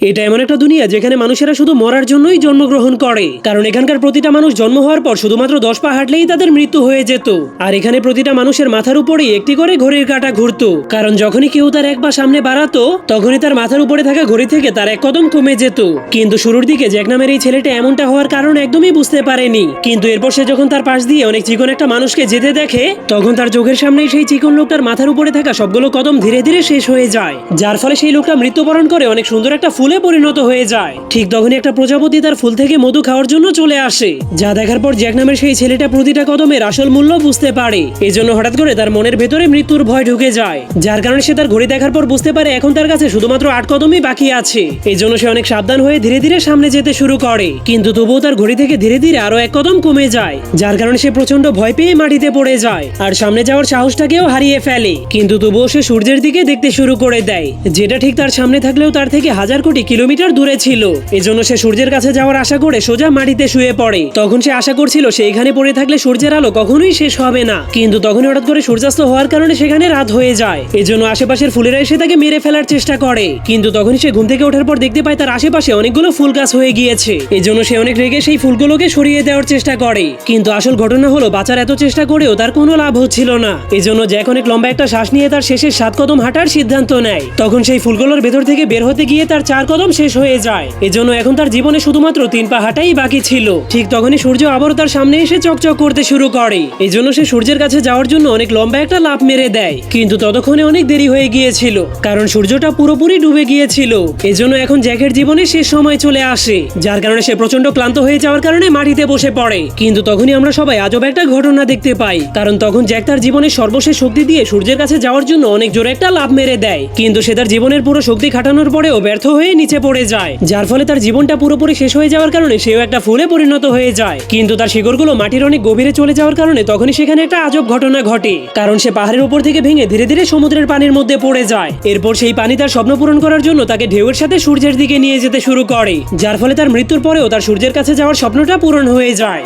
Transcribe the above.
এটা এমন একটা দুনিয়া যেখানে মানুষেরা শুধু মরার জন্যই জন্মগ্রহণ করে। কারণ এখানকার প্রতিটা মানুষ জন্ম হওয়ার পর শুধুমাত্র দশ পা হাঁটলেই তাদের মৃত্যু হয়ে যেত। আর এখানে প্রতিটা মানুষের মাথার উপরেই একটি করে ঘড়ির কাঁটা ঘুরতো। কারণ যখনই কেউ তার এক পা সামনে বাড়াতো, তখনই তার মাথার উপরে থাকা ঘড়ি থেকে তার এক কদম কমে যেত। কিন্তু শুরুর দিকে জ্যাক নামের এই ছেলেটা এমনটা হওয়ার কারণ একদমই বুঝতে পারেনি। কিন্তু এরপর সে যখন তার পাশ দিয়ে অনেক চিকন একটা মানুষকে যেতে দেখে, তখন তার চোখের সামনেই সেই চিকন লোকটার মাথার উপরে থাকা সবগুলো কদম ধীরে ধীরে শেষ হয়ে যায়। যার ফলে সেই লোকটা মৃত্যুবরণ করে অনেক সুন্দর একটা ফুলে পরিণত হয়ে যায়। ঠিক তখনই একটা প্রজাপতি তার ফুল থেকে মধু খাওয়ার জন্য চলে আসে। যা দেখার পর জ্যাক নামের সেই ছেলেটা প্রতিটা কদমের আসল মূল্য বুঝতে পারে। এজন্য হঠাৎ করে তার মনের ভেতরে মৃত্যুর ভয় ঢুকে যায়। যার কারণে সে তার ঘড়ি দেখার পর বুঝতে পারে এখন তার কাছে শুধুমাত্র আট কদমই বাকি আছে। এই জন্য সে অনেক সাবধান হয়ে ধীরে ধীরে সামনে যেতে শুরু করে। কিন্তু তবুও তার ঘড়ি থেকে ধীরে ধীরে আরও এক কদম কমে যায়, যার কারণে সে প্রচণ্ড ভয় পেয়ে মাটিতে পড়ে যায় আর সামনে যাওয়ার সাহসটাকেও হারিয়ে ফেলে। কিন্তু তবুও সে সূর্যের দিকে দেখতে শুরু করে দেয়, যেটা ঠিক তার সামনে থাকলেও তার থেকে হাজার কোটি কিলোমিটার দূরে ছিল। এজন্য সে সূর্যের কাছে যাওয়ার আশা করে সোজা মাটিতে শুয়ে পড়ে। তখন সে আশা করছিল সে এখানে পড়ে থাকলে সূর্যের আলো কখনোই শেষ হবে না। কিন্তু তখনই হঠাৎ করে সূর্যাস্ত হওয়ার কারণে সেখানে রাত হয়ে যায়। এজন্য আশেপাশের ফুলেরা এসে তাকে মেরে ফেলার চেষ্টা করে। কিন্তু তখনই সে ঘুম থেকে ওঠার পর দেখতে পায় তার আশেপাশে অনেকগুলো ফুল গাছ হয়ে গিয়েছে। এজন্য সে অনেক রেগে সেই ফুলগুলোকে সরিয়ে দেওয়ার চেষ্টা করে। কিন্তু আসল ঘটনা হলো, বাঁচার এত চেষ্টা করেও তার কোনো লাভ হচ্ছিল না। এজন্য জ্যাক অনেক লম্বা একটা শ্বাস নিয়ে তার শেষের সাত কদম হাঁটার সিদ্ধান্ত নেয়। তখন সেই ফুলগুলোর ভেতর থেকে বের হতে গিয়ে তার চার কদম শেষ হয়ে যায়। এজন্য এখন তার জীবনে শুধুমাত্র তিন পা হাঁটাই বাকি ছিল। ঠিক তখনই সূর্য আবারও তার সামনে এসে চকচক করতে শুরু করে। এই জন্য সে সূর্যের কাছে যাওয়ার জন্য অনেক লম্বা একটা লাভ মেরে দেয়। কিন্তু ততক্ষণে অনেক দেরি হয়ে গিয়েছিল, কারণ সূর্যটা পুরোপুরি ডুবে গিয়েছিল। এজন্য এখন জ্যাকের জীবনে শেষ সময় চলে আসে, যার কারণে সে প্রচণ্ড ক্লান্ত হয়ে যাওয়ার কারণে মাটিতে বসে পড়ে। কিন্তু তখনই আমরা সবাই আজব একটা ঘটনা দেখতে পাই, কারণ তখন জ্যাক তার জীবনের সর্বশেষ শক্তি দিয়ে সূর্যের কাছে যাওয়ার জন্য অনেক জোরে একটা লাভ মেরে দেয়। কিন্তু সে তার জীবনের পুরো শক্তি খাটানোর পরেও ব্যর্থ হয়ে নিচে পড়ে যায়। যার ফলে তার জীবনটা পুরোপুরি শেষ হয়ে যাওয়ার কারণে সেও একটা ফুলে পরিণত হয়ে যায়। কিন্তু তার শিকড়গুলো মাটির অনেক গভীরে চলে যাওয়ার কারণে তখনই সেখানে একটা আজব ঘটনা ঘটে। কারণ সে পাহাড়ের উপর থেকে ভেঙে ধীরে ধীরে সমুদ্রের পানির মধ্যে পড়ে যায়। এরপর সেই পানি তার স্বপ্ন পূরণ করার জন্য তাকে ঢেউয়ের সাথে সূর্যের দিকে নিয়ে যেতে শুরু করে। যার ফলে তার মৃত্যুর পরেও তার সূর্যের কাছে যাওয়ার স্বপ্নটা পূরণ হয়ে যায়।